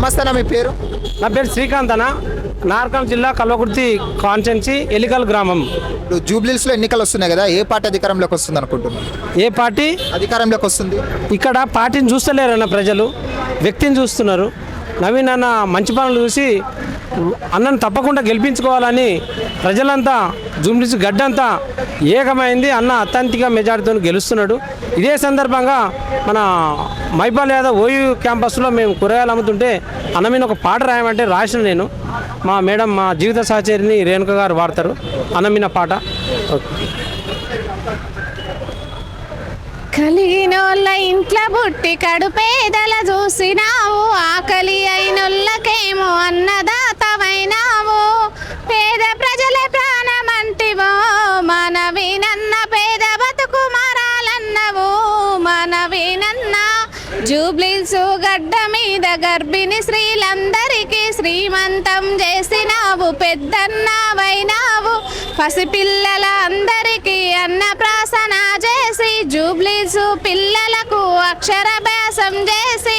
నమస్తే అన్న మీ పేరు? నా పేరు శ్రీకాంత్ అన్న. నార్కల్ జిల్లా కల్వకుర్తి కాన్స్టెన్సీ ఎలికల్ గ్రామం. ఇప్పుడు జూబ్లీస్లో ఎన్నికలు వస్తున్నాయి కదా ఏ పార్టీ అధికారంలోకి వస్తుంది అనుకుంటున్నాను ఏ పార్టీ? అధికారంలోకి వస్తుంది. ఇక్కడ పార్టీని చూస్తలేరన్న ప్రజలు వ్యక్తిని చూస్తున్నారు. నవీన్ అన్న మంచి పనులు చూసి అన్నను తప్పకుండా గెలిపించుకోవాలని ప్రజలంతా జూమ్లిసి గడ్డంతా ఏకమైంది అన్న అత్యంతిక మెజార్టీతో గెలుస్తున్నాడు. ఇదే సందర్భంగా మన మైపాల్ యాదవ్ ఓయూ క్యాంపస్లో మేము కూరగాయలు అమ్ముతుంటే అన్న మీద ఒక పాట రాయమంటే రాసిన నేను. మా మేడం మా జీవిత సహచరిని రేణుక గారు వాడతారు అన్న మీద పాట. ఓకే కలిగినోళ్ళ ఇంట్ల బుట్టి కడుపేదల చూసినావు. ఆకలి అయినోళ్ళకేమో అన్నదాతమైనావు పేద ప్రజల ప్రాణమంటివో మనవినన్న పేద బతుకు మారాలన్నవు. మనవినన్న జూబ్లీసు గడ్డ మీద గర్భిణి స్త్రీలందరికీ శ్రీమంతం చేసినావు. పెద్దన్నవైనావు. పసిపిల్లల అందరికీ అక్షరాభ్యాసం చేసి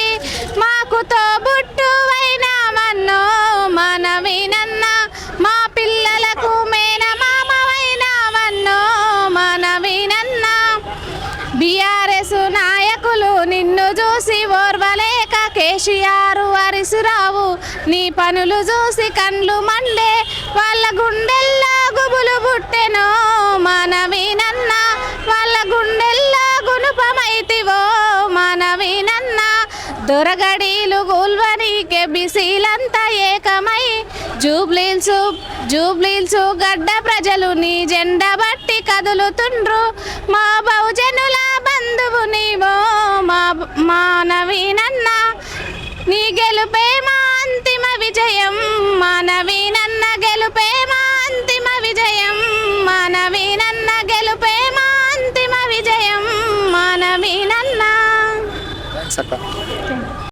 మాకుతో బుట్టువైన తోబుట్టువైనామన్నో మనవినన్న మా పిల్లలకు మేనమామవైనామన్నో మనవినన్న బీఆర్ఎస్ నాయకులు నిన్ను చూసి ఓర్వలేక కేసీఆర్ హరిసురావు నీ పనులు చూసి కండ్లు మండే వాళ్ళ గుండెల్లో గుబులు పుట్టెనో. దొరగడీలు గుల్వనీకే బిసీలంతా ఏకమై. జూబ్లీల్సు జూబ్లీల్సు గడ్డ ప్రజలు నీ జెండా బట్టి కదులుతుండ్రు. మా బహుజనుల బంధువు నీవో మా మా నవీనన్న నీ గెలుపే మా అంతిమ విజయం మా నవీనన్న గెలుపే మా అంతిమ విజయం మా నవీనన్న గెలుపే మా అంతిమ విజయం మా నవీనన్న